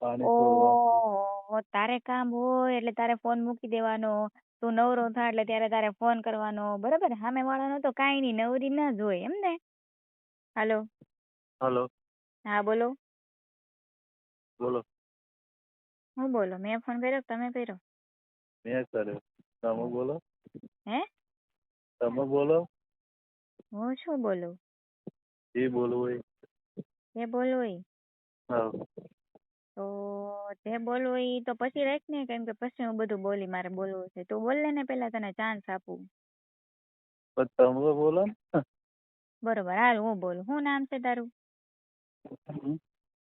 ઓહો તારે કામ હોય એટલે તારે ફોન મૂકી દેવાનો. તું નવરો થા એટલે ત્યારે તારે ફોન કરવાનો. બરાબર? સામે વાળાનો તો કાઈ નઈ નવરી ના જ હોય એમ ને? હાલો. હલો. હા બોલો. બોલો. હું બોલો? મેં ફોન કર્યો તમે કર્યો? મેં કર્યો. તમે બોલો. હે? તમે બોલો. હું શું બોલું? જે બોલવું હોય. જે બોલવું હા. તો જે બોલવું ઈ તો પછી રાખ ને કેમ કે પછી હું બધું બોલી મારે બોલવું છે. તું બોલ લે ને પેલા તને ચાન્સ આપું. તમે બોલો બરોબર હાલ હું બોલું. શું નામ છે તારું?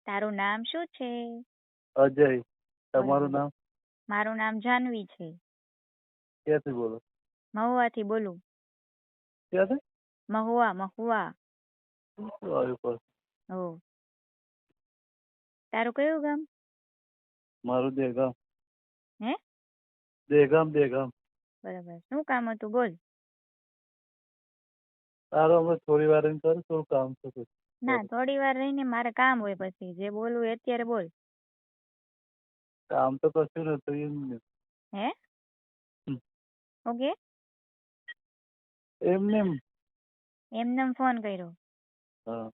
તારું નામ શું છે? અજય. તમારું નામ? મારું નામ જાનવી છે. ક્યાંથી બોલો? મહુવાથી બોલું. ક્યાંથી? મહુવા મહુવા. આવ્યું હો. તારું કયું ગામ? મારું દેગામ. હે? દેગામ દેગામ. બરાબર. શું કામ હતું? બોલ. તારો અમે થોડી વાર રહીને કરું થોડું કામ છે પછી. ના થોડી વાર રહીને મારે કામ હોય પછી. જે બોલવું હોય અત્યારે બોલ. કામ તો કશું નતું એમ ને. હે? હમ. ઓકે. એમને એમ એમનેમ ફોન કર્યો. હા.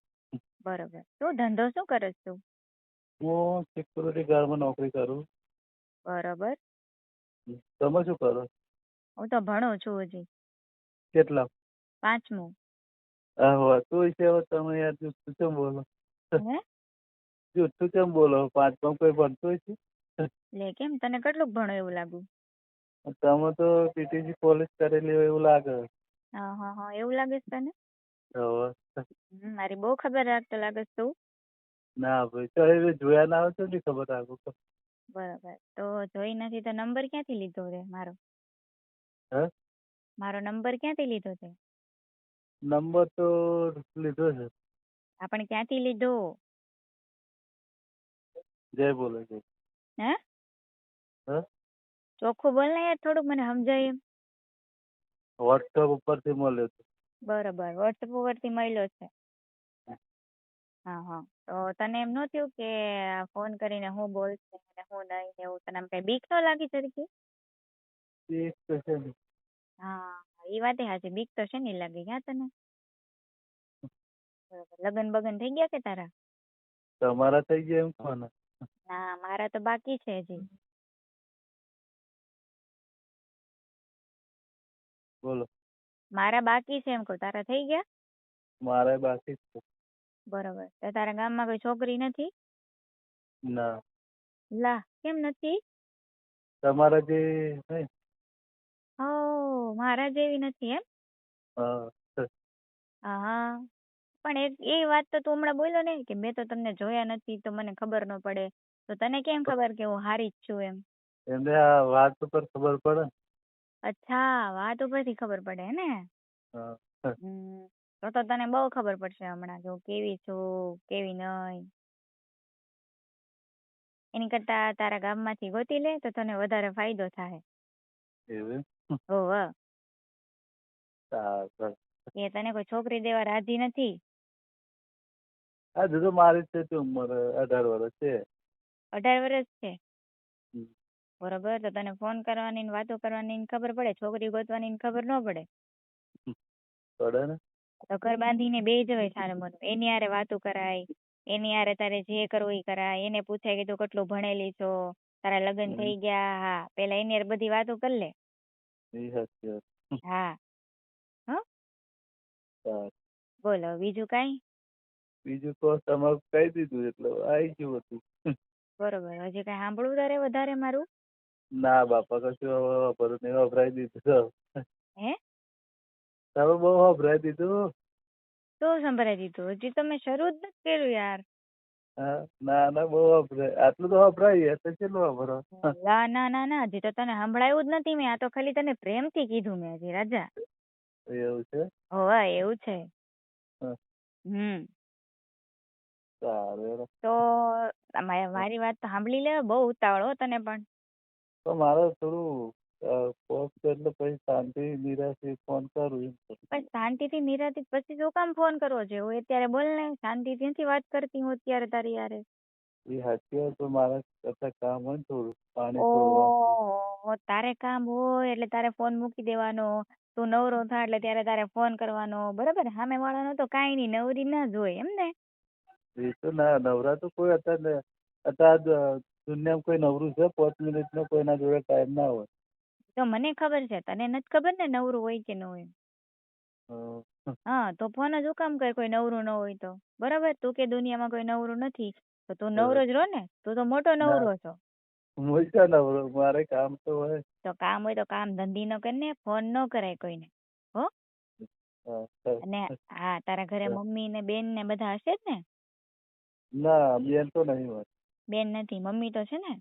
બરોબર. તું ધંધો શું કરે છે તું? હું સિક્યુરિટી ગાર્ડમાં નોકરી કરું. બરાબર. તમે શું કરો? હું તો ભણું છું હજી. કેટલા? પાંચમું. હા હોતું હવે તમે યાર જુઠ્ઠું કેમ બોલો? હે? જુઠ્ઠું કેમ બોલો? પાંચમાં કોઈ ભણતું છે? લે કેમ? તને કેટલું ભણો એવું લાગુ? તમે તો પીટીસી કોલેજ કરેલી હોય એવું લાગે. હા હા હા એવું લાગે છે તને? હવે હમ, મારી બહુ ખબર રાખતો લાગે છે તું. ના ભાઈ તો હવે જોયા ના હોય તો નહીં ખબર રાખું તો. બરાબર તો જોઈ નથી તો નંબર ક્યાંથી લીધો તે મારો? હે? મારો નંબર ક્યાંથી લીધો તે નંબર તો લીધો છે. આપણે ક્યાંથી લીધો? જય બોલે છે હે? હે? ચોખ્ખું બોલ ને યાર થોડુંક મને સમજાય એમ. વોટ્સઅપ ઉપરથી મળ્યો છે. બરાબર વોટ્સઅપ ઉપરથી મળ્યો છે. હા હા. તો તને એમ ન થયું કે ફોન કરીને હું બોલશે ને હું નહીં ને એવું? તને આમ કઈ બીક ન લાગી સરખી બીક તો છે ને હા એ વાતે સાચી બીક તો શેની લાગે ક્યાં તને? બરોબર. લગન બગન થઈ ગયા કે તારા? તમારા થઈ ગયા એમ કોને? ના મારા તો બાકી છે હજી. બોલો. મારા બાકી છે એમ કહું. તારા થઈ ગયા? મારે બાકી જ છે. બરોબર. તો તારા ગામમાં કોઈ છોકરી નથી? ના. લા કેમ નથી? તમારા જેવી નહીં ઓ મારા જેવી નથી એમ? હા હા પણ એક એ વાત તો તું હમણાં બોલ્યો ને કે મેં તો તમને જોયા નથી તો મને ખબર ન પડે. તો તને કેમ ખબર કે હું હારી જ છું એમ? એમને આ વાત ઉપર ખબર પડે. અચ્છા વાત ઉપરથી ખબર પડે હે ને? તો તો તને બહુ ખબર પડશે હમણાં હું કેવી છું કેવી નહીં એની કરતા તારા ગામમાંથી ગોતી લે તો તને વધારે ફાયદો થાય. એવું? હોવ સારું સારું. એ તને કોઈ છોકરી દેવા રાજી નથી? હજુ તો મારી જ છે તે ઉંમર અઢાર વર્ષ છે. અઢાર વર્ષ છે? હમ. બરોબર તો તને ફોન કરવાની ને વાતો કરવાની ને ખબર પડે છોકરી ગોતવાની ને ખબર ન પડે. પડે ને? તો ઘર બાંધીને બેહી જવાય સારું મનું એની હારે વાતો કરાય એની હારે તારે જે કરવું એ કરાય. એને પૂછાય કે તું કેટલું ભણેલી છો? તારા લગ્ન થઈ થઈ ગયા? હા. પેલા એની હારે બધી વાતો કર લે. હા. બોલો બીજું કાઈ? બીજું તો તમારું કહી દીધું એટલે આવી ગયું હતું. બરોબર. હજી કઈ સાંભળવું તારે વધારે મારું? ના બાપા કશું હવે વાપરવું નહીં. વપરાઈ દીધું. હે? તમે બહુ વપરાઈ દીધું. શું સંભળાઈ દીધું. હજી તો મેં શરૂ જ નથી કર્યું યાર. હા ના ના બહુ વપરાય આટલું તો વપરાય તો કેટલું વાપરો ના ના ના ના હજી તો તને સંભળાયું જ નથી મેં. આ તો ખાલી તને પ્રેમથી કીધું મેં હજી રાજા. એવું છે? હોવે એવું છે. હમ. તો મારી વાત તો સાંભળી લે બહુ ઉતાવળ હો તને પણ. તો મારે થોડું એટલે પછી શાંતિ નિરાશી ફોન કરું એમ. પણ શાંતિથી નિરાંતિથી પછી શું કામ ફોન કરવો છે હું અત્યારે બોલ ને શાંતિથી નથી વાત કરતી હું અત્યારે તારી યારે એ સાચી વાત તો મારા કરતા કામ હોય ને થોડું પાણી ઓહો તારે કામ હોય એટલે તારે ફોન મૂકી દેવાનો. તું નવરો થા એટલે ત્યારે તારે ફોન કરવાનો. બરાબર? સામે વાળાનો તો કાંઈ નહીં નવરી ના જોઈ એમ ને? એ તો ના નવરા તો કોઈ અત્યારે અત્યારે દુનિયામાં કોઈ નવરું છે? પાંચ મિનિટનો કોઈના જોડે ટાઈમ ના હોય. તો મને ખબર છે તને નથી ખબર ને નવરું હોય કે ન હોય? હા. તો ફોન જ હું કામ કરે કોઈ નવરું ન હોય તો. બરાબર? તું કે દુનિયામાં કોઈ નવરું નથી તો તું નવરો જ રહો ને. તું તો મોટો નવરો છો. હું ક્યાં નવરો મારે કામ તો હોય. તો કામ હોય તો કામ ધંધી નો કર ને ફોન ન કરાય કોઈને. હા, હા. અને હા. તારા ઘરે મમ્મી ને બેન ને બધા હશે જ ને? ના બેન તો નહીં હોય. બેન નથી મમ્મી તો છે ને?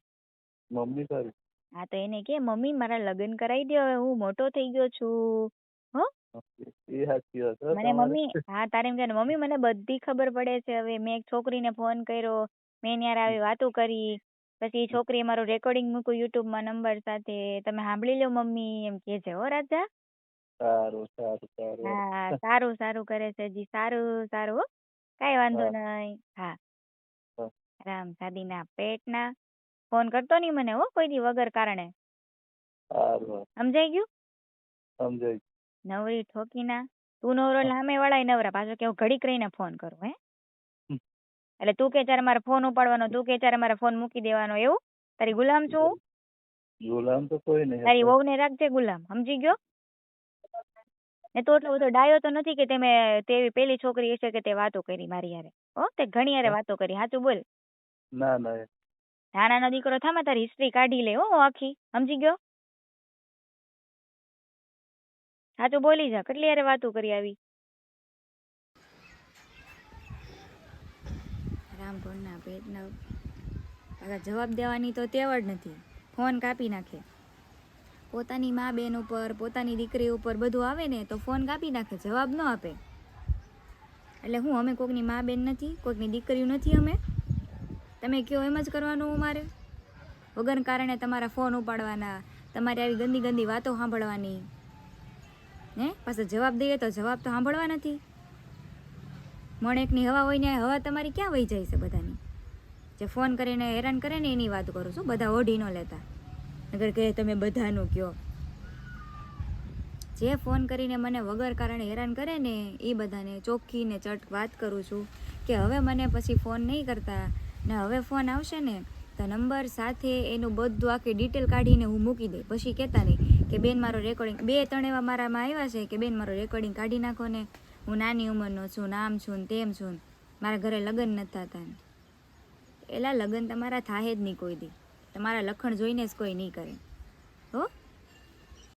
મમ્મી કરી હા તો એને કે મમ્મી મારા લગ્ન કરાવી દો હવે હું મોટો થઈ ગયો છું. હો? મને મમ્મી હા તારે એમ કે મમ્મી મને બધી ખબર પડે છે હવે મેં એક છોકરીને ફોન કર્યો મેં એની હારે આવી વાતો કરી પછી એ છોકરીએ મારું રેકોર્ડિંગ મૂક્યું યુટ્યુબમાં નંબર સાથે તમે સાંભળી લો મમ્મી એમ કે છે હો રાજા. સારું સારું સારું. હા સારું સારું કરે છે જી સારું સારું હો. કાંઈ વાંધો. નહીં હા. હા. રામ સાદીના પેટના. ફોન કરતો નહીં મને હો કોઈ દી વગર કારણે. સમજાઈ ગયું? સમજાય નવરી ઠોકીના. તું નવરો એટલે સામે વાળાય નવરા. પાછો કેવું ઘડીક રહીને ફોન કરું હે? એટલે તું કે ત્યારે મારે ફોન ઉપાડવાનો તું કે ત્યારે મારે ફોન મૂકી દેવાનો એવું? તારી ગુલામ છું ગુલામ તો કોઈ નહીં તારી વહુ ને રાખજે ગુલામ. સમજી ગયો? ને તો એટલો બધો ડાયો તો નથી કે તમે તેવી પેલી છોકરી હશે કે તે વાતો કરી મારી હારે. હો તે ઘણી હારે વાતો કરી. સાચું બોલ. ના ના નાનાનો દીકરો થામાં તારી હિસ્ટ્રી કાઢી લે હો આખી. સમજી ગયો? સાચું બોલી જા, કેટલી હારે વાતો કરી આવી? રામભણના પેટના પાછા જવાબ દેવાની તો તેવડ નથી. ફોન કાપી નાખે. પોતાની મા બેન ઉપર, પોતાની દીકરી ઉપર બધું આવે ને તો ફોન કાપી નાખે, જવાબ ન આપે. એટલે હું, અમે કોકની મા બેન નથી, કોકની દીકરીઓ નથી અમે? તમે કહો એમ જ કરવાનું મારે વગર કારણે તમારા ફોન ઉપાડવાના, તમારે આવી ગંદી ગંદી વાતો સાંભળવાની. ને પાછો જવાબ દઈએ તો જવાબ તો સાંભળવા નથી. મણેકની હવા હોય ને હવા તમારી ક્યાં વહી જાય છે બધાની? જે ફોન કરીને હેરાન કરે ને એની વાત કરું છું, બધા ઓઢી ન લેતા. નગર કહે તમે બધાનું કયો. જે ફોન કરીને મને વગર કારણે હેરાન કરે ને એ બધાને ચોખ્ખીને ચટ વાત કરું છું કે હવે મને પછી ફોન નહીં કરતા. ને હવે ફોન આવશે ને, તો નંબર સાથે એનું બધું આખી ડિટેલ કાઢીને હું મૂકી દઈ પછી કહેતા નહીં કે બેન, મારો રેકોર્ડિંગ બે ત્રણ એવા મારામાં આવ્યા છે કે બેન, મારો રેકોર્ડિંગ કાઢી નાખો ને. હું નાની ઉંમરનો છું નામ છું ને તેમ છું મારા ઘરે લગ્ન નથી થતા એલા, લગ્ન તમારા થાય જ નહીં કોઈ દી. તમારા લખણ જોઈને જ કોઈ નહીં કરે. હો?